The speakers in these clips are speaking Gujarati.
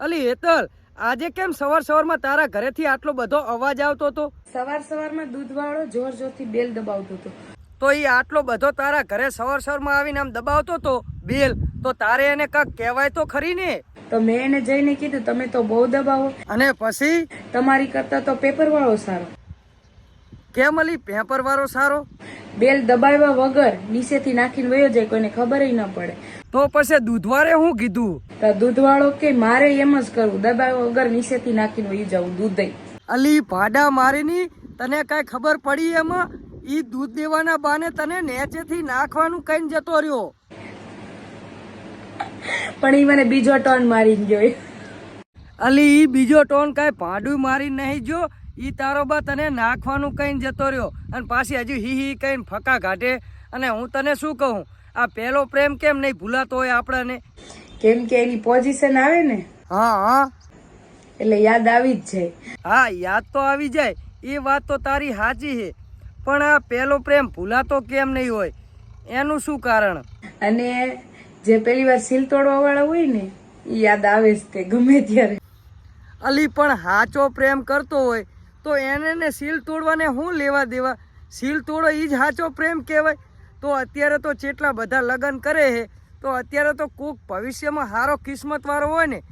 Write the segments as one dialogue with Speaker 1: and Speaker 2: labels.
Speaker 1: અલી હેતલ આજે કેમ સવાર સવારમાં તારા ઘરેથી આટલો બધો અવાજ આવતો હતો?
Speaker 2: સવાર સવારમાં દૂધવાળો જોર જોરથી બેલ દબાવતો હતો.
Speaker 1: તો એ આટલો બધો તારા ઘરે સવાર સવારમાં આવીને આમ દબાવતો હતો બેલ? તો તારે એને કાંક કહેવાય તો ખરી ને?
Speaker 2: તો મેં એને જઈને કીધું તમે તો બહુ દબાવો.
Speaker 1: અને પછી?
Speaker 2: તમારી કરતા તો પેપર વાળો સારો.
Speaker 1: કેમ અલી પેપર વાળો સારો?
Speaker 2: બેલ દબાવ્યા વગર નીચેથી નાખીને વયો જાય કોઈને ખબર ન પડે.
Speaker 1: તો પછી દૂધવાળે હું કીધું?
Speaker 2: દૂધવાળો કે મારે એમ જ કરવું. દબાવ વગર નીચેથી નાખીને વયું જવું દૂધ.
Speaker 1: અલી ભાડા મારીની તને કાંઈ ખબર પડી એમાં? ઈ દૂધ દેવાના બાને તને નેચેથી નાખવાનું કઈ જતો રહ્યો.
Speaker 2: પણ એ મને બીજો ટર્ન મારી ગયો.
Speaker 1: અલી ઈ બીજો ટોન કાંઈ ભાડું મારી નહીં જો ઈ તારો બા તને નાખવાનું કઈ જતો રહ્યો. અને પાછી હજુ હી હી કઈ ફકા કાઢે. અને હું તને શું કહું? આ પહેલો પ્રેમ કેમ નહીં ભૂલાતો હોય આપણને?
Speaker 2: કેમ કે એની પોઝિશન આવે ને?
Speaker 1: હા હા.
Speaker 2: એટલે યાદ આવી જ જાય.
Speaker 1: હા યાદ તો આવી જાય. એ વાત તો તારી સાચી છે. પણ આ પહેલો પ્રેમ ભૂલાતો કેમ નહીં હોય? એનું શું કારણ?
Speaker 2: અને જે પેલી વાર સીલ તોડવા વાળા હોય ને એ યાદ આવે જ તે ગમે ત્યારે.
Speaker 1: અલી પણ હાચો પ્રેમ કરતો હોય તો એને ને સીલ તોડવાને શું લેવા દેવા? સીલ તોડો એ જ હાચો પ્રેમ કહેવાય. તો અત્યારે તો જેટલા બધા લગ્ન કરે છે, તો અત્યારે તો કોક ભવિષ્યમાં હારો કિસ્મત વાળો હોય ને,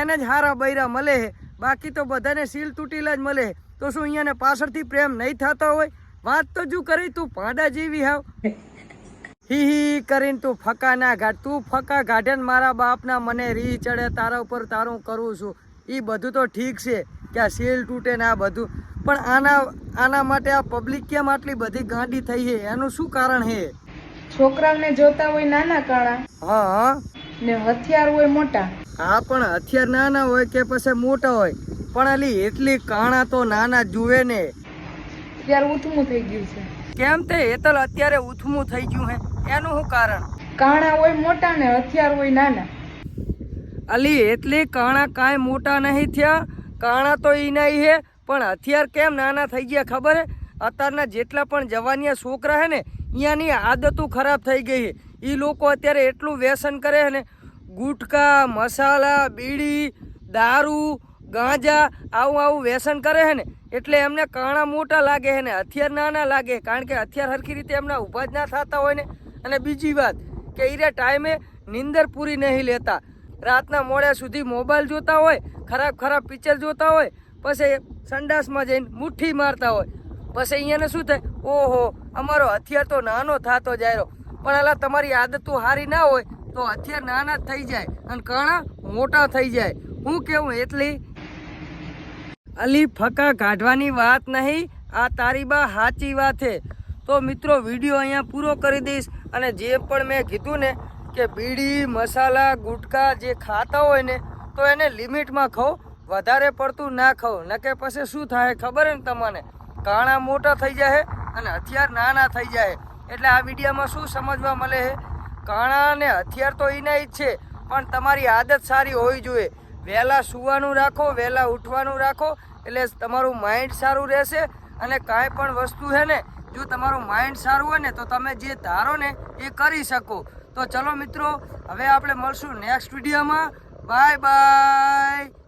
Speaker 1: એને જ હારા બૈરા મળે છે. બાકી તો બધાને સીલ તૂટેલા જ મળે તો શું અહીંયાને પાછળથી પ્રેમ નહીં થતા હોય? વાત તો જો કરી, તું પાડા જેવી હાવ. હી હી કરીને તું ફકા ના ગાઢ. તું ફકા ગાઢે મારા બાપના મને રી ચડે, તારા ઉપર તારું કરું છું. એ બધું તો ઠીક છે કે આ સીલ તૂટે ને આ બધું. પણ આના આના માટે આ પબ્લિક કેમ આટલી બધી ગાંડી થઈ છે? એનું શું કારણ છે?
Speaker 2: છોકરાઓને જોતા હોય નાના કાળા.
Speaker 1: હા.
Speaker 2: ને હથિયાર હોય મોટા.
Speaker 1: હા પણ હથિયાર નાના હોય કે પછી મોટા હોય? પણ અલી એટલી કાણા તો નાના જુએ ને.
Speaker 2: અત્યારે ઉથમું થઈ ગયું છે.
Speaker 1: કેમ તે? હેતલ અત્યારે ઉથમું થઈ ગયું હે. એનું શું કારણ?
Speaker 2: કાણા હોય મોટા ને હથિયાર હોય નાના.
Speaker 1: અલી એટલી કાણા કાંઈ મોટા નહીં થયા. કાણા તો ઈ નહીં હે પણ હથિયાર કેમ નાના થઈ ગયા ખબર? હે અત્યારના જેટલા પણ જવાનિયા છોકરા હે ને અહીંયાની આદતો ખરાબ થઈ ગઈ છે. એ લોકો અત્યારે એટલું વ્યસન કરે છે ને, ગુટકા, મસાલા, બીડી, દારૂ, ગાંજા, આવું આવું વ્યસન કરે છે ને, એટલે એમને કાણા મોટા લાગે છે ને, હથિયાર નાના લાગે કારણ કે હથિયાર સરખી રીતે એમના ઊભા જ ના થતા હોય ને. અને બીજી વાત કે એ ટાઈમે નિંદર પૂરી નહીં લેતા. રાતના મોડે સુધી મોબાઈલ જોતા હોય, ખરાબ ખરાબ પિક્ચર જોતા હોય, પછી સંડાસમાં જઈને મુઠ્ઠી મારતા હોય. પછી અહીંયાને શું થાય? ઓહો, અમારો હથિયાર તો નાનો થતો જાય પણ અલા, તમારી આદતો સારી ના હોય તો હથિયાર નાના થઈ જાય અને કાણા મોટા થઈ જાય. હું કેવું એટલી? અલી, ફકા કાઢવાની વાત નહીં. આ તારી બા સાચી વાત છે તો મિત્રો, વીડિયો અહીંયા પૂરો કરી દઈશ અને જે પણ મેં કીધું ને કે બીડી, મસાલા, ગુટકા જે ખાતા હોય ને, તો એને લિમિટમાં ખાઓ. વધારે પડતું ના ખાઓ નકે પછી શું થાય? ખબર ને તમને. કાણા મોટા થઈ જાય અને હથિયાર નાના થઈ જાય એટલે આ વિડીયોમાં શું સમજવા મળે છે? કાણા અને હથિયાર તો એના જ છે, પણ તમારી આદત સારી હોવી જોઈએ. વહેલા સૂવાનું રાખો, વહેલા ઉઠવાનું રાખો, એટલે તમારું માઇન્ડ સારું રહેશે. અને કાંઈ પણ વસ્તુ છે ને, જો તમારું માઇન્ડ સારું હોય ને, તો તમે જે ધારો ને, એ કરી શકો. તો ચલો મિત્રો, હવે આપણે મળશું નેક્સ્ટ વિડીયોમાં. Bye bye